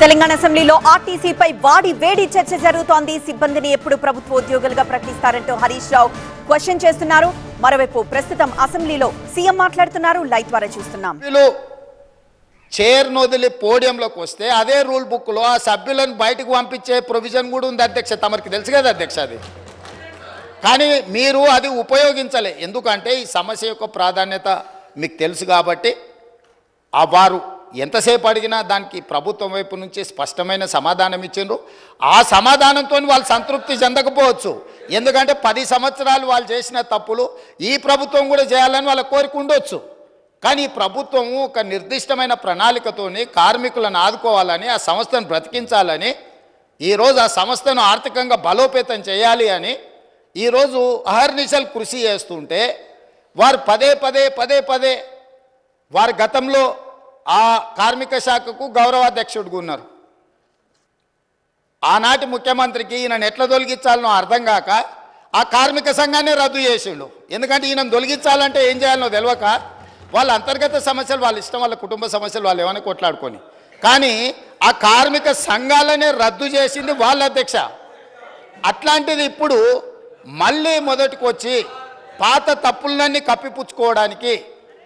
తెలంగాణ అసెంబ్లీలో ఆర్టీసీపై వాడి వేడి చర్చ జరుగుతోంది. సిబ్బందిని ఎప్పుడు ప్రభుత్వ ఉద్యోగులుగా ప్రకటిస్తారంటూ హరీష్ రావు క్వశ్చన్ చేస్తున్నారు. మరోవైపు ప్రస్తుతం అసెంబ్లీలో సీఎం మాట్లాడుతున్నారు. లైవ్ ద్వారా చూస్తున్నాం. సభ్యులు చైర్ను వదిలి పోడియంలోకి వస్తే అదే రూల్ బుక్లో ఆ సభ్యులను బయటకు పంపించే ప్రొవిజన్ కూడా ఉంది అధ్యక్ష. తమరికి తెలుసు కదా అధ్యక్ష అది. కానీ మీరు అది ఉపయోగించలే. ఎందుకంటే ఈ సమస్య యొక్క ప్రాధాన్యత మీకు తెలుసు కాబట్టి ఆ వారు ఎంతసేపు అడిగినా దానికి ప్రభుత్వం వైపు నుంచి స్పష్టమైన సమాధానం ఇచ్చిండ్రు. ఆ సమాధానంతో వాళ్ళు సంతృప్తి చెందకపోవచ్చు. ఎందుకంటే పది సంవత్సరాలు వాళ్ళు చేసిన తప్పులు ఈ ప్రభుత్వం కూడా చేయాలని వాళ్ళ కోరిక ఉండొచ్చు. కానీ ఈ ప్రభుత్వం ఒక నిర్దిష్టమైన ప్రణాళికతోని కార్మికులను ఆదుకోవాలని ఆ సంస్థను బ్రతికించాలని ఈరోజు ఆ సంస్థను ఆర్థికంగా బలోపేతం చేయాలి అని ఈరోజు అహర్నిశలు కృషి చేస్తుంటే వారు పదే పదే పదే పదే వారి గతంలో ఆ కార్మిక శాఖకు గౌరవాధ్యక్షుడుగా ఉన్నారు. ఆనాటి ముఖ్యమంత్రికి ఈయనను ఎట్లా తొలగించాలనో అర్థం కాక ఆ కార్మిక సంఘాన్ని రద్దు చేసిండు. ఎందుకంటే ఈయన తొలగించాలంటే ఏం చేయాలనో తెలియక వాళ్ళ అంతర్గత సమస్యలు వాళ్ళ ఇష్టం వాళ్ళ కుటుంబ సమస్యలు వాళ్ళు ఏమైనా కొట్లాడుకొని. కానీ ఆ కార్మిక సంఘాలనే రద్దు చేసింది వాళ్ళ అధ్యక్ష. అట్లాంటిది ఇప్పుడు మళ్ళీ మొదటికి వచ్చి పాత తప్పులన్నీ కప్పిపుచ్చుకోవడానికి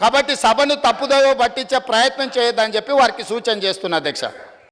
కాబట్టి సభను తప్పుదోవ పట్టించే ప్రయత్నం చేయొద్దని చెప్పి వారికి సూచన చేస్తున్నా అధ్యక్ష.